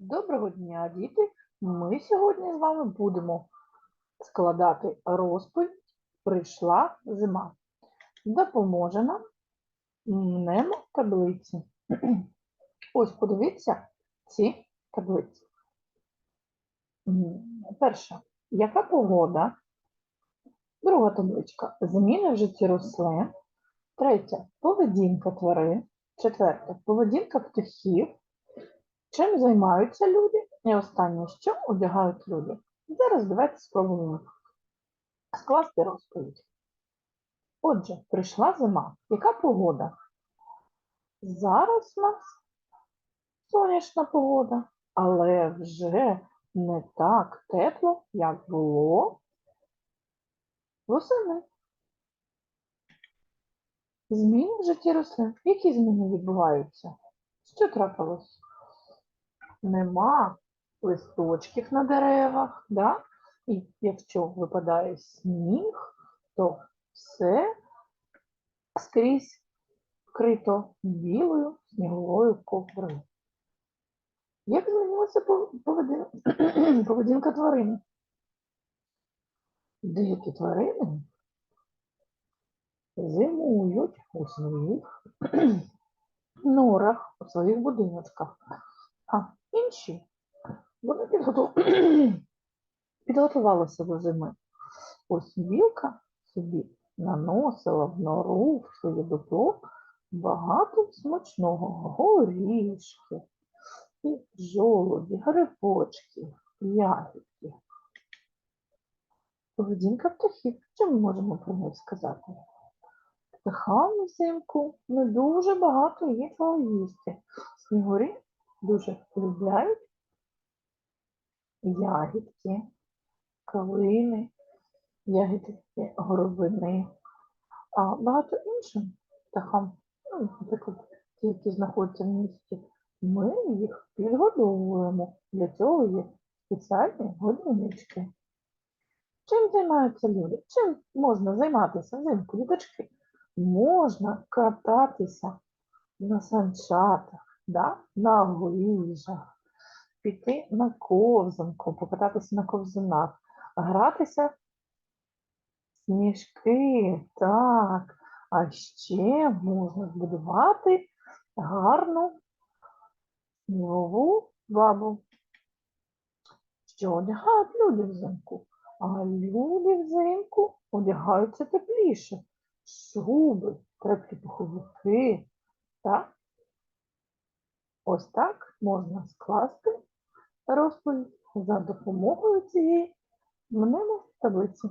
Доброго дня, діти! Ми сьогодні з вами будемо складати розповідь Прийшла зима. Допоможе нам мнемо таблиці. Ось подивіться ці таблиці. Перша. Яка погода? Друга табличка. Зміни в житті рослин. Третя поведінка тварин. Четверта поведінка птахів. Чим займаються люди? І останнє, що одягають люди? Зараз давайте спробуємо скласти розповідь. Отже, прийшла зима. Яка погода? Зараз у нас сонячна погода, але вже не так тепло, як було восени. Зміни в житті рослин. Які зміни відбуваються? Що трапилось? Нема листочків на деревах, да? і якщо випадає сніг, то все скрізь вкрито білою сніговою ковдрою. Як змінилася поведінка тварин? Деякі тварини зимують у своїх норах, у своїх будиночках. А інші вони підготувалися до зими. Ось білка собі наносила в нору в своє дупло багато смачного горішки, і жолуді, грибочки, ягідки. Поведінка птахів. Що ми можемо про них сказати? Птахам взимку не дуже багато є їсти. Снігурі дуже полюбляють ягідки, калини, ягідки горобини, а багато іншим птахам, ну, наприклад, ті, які знаходяться в місті, ми їх підгодовуємо. Для цього є спеціальні годиннички. Чим займаються люди? Чим можна займатися взимку, діточки? Можна кататися на санчатах, да? на лижах, піти на ковзанку, покататися на ковзанах, гратися в сніжки, так. А ще можна збудувати гарну снігову бабу. Що одягають люди взимку? А люди взимку одягаються тепліше. Шуби, теплі пуховики, так? Ось так можна скласти розповідь за допомогою цієї мнемо таблиці.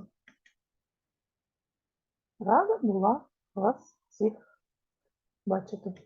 Рада була вас всіх бачити.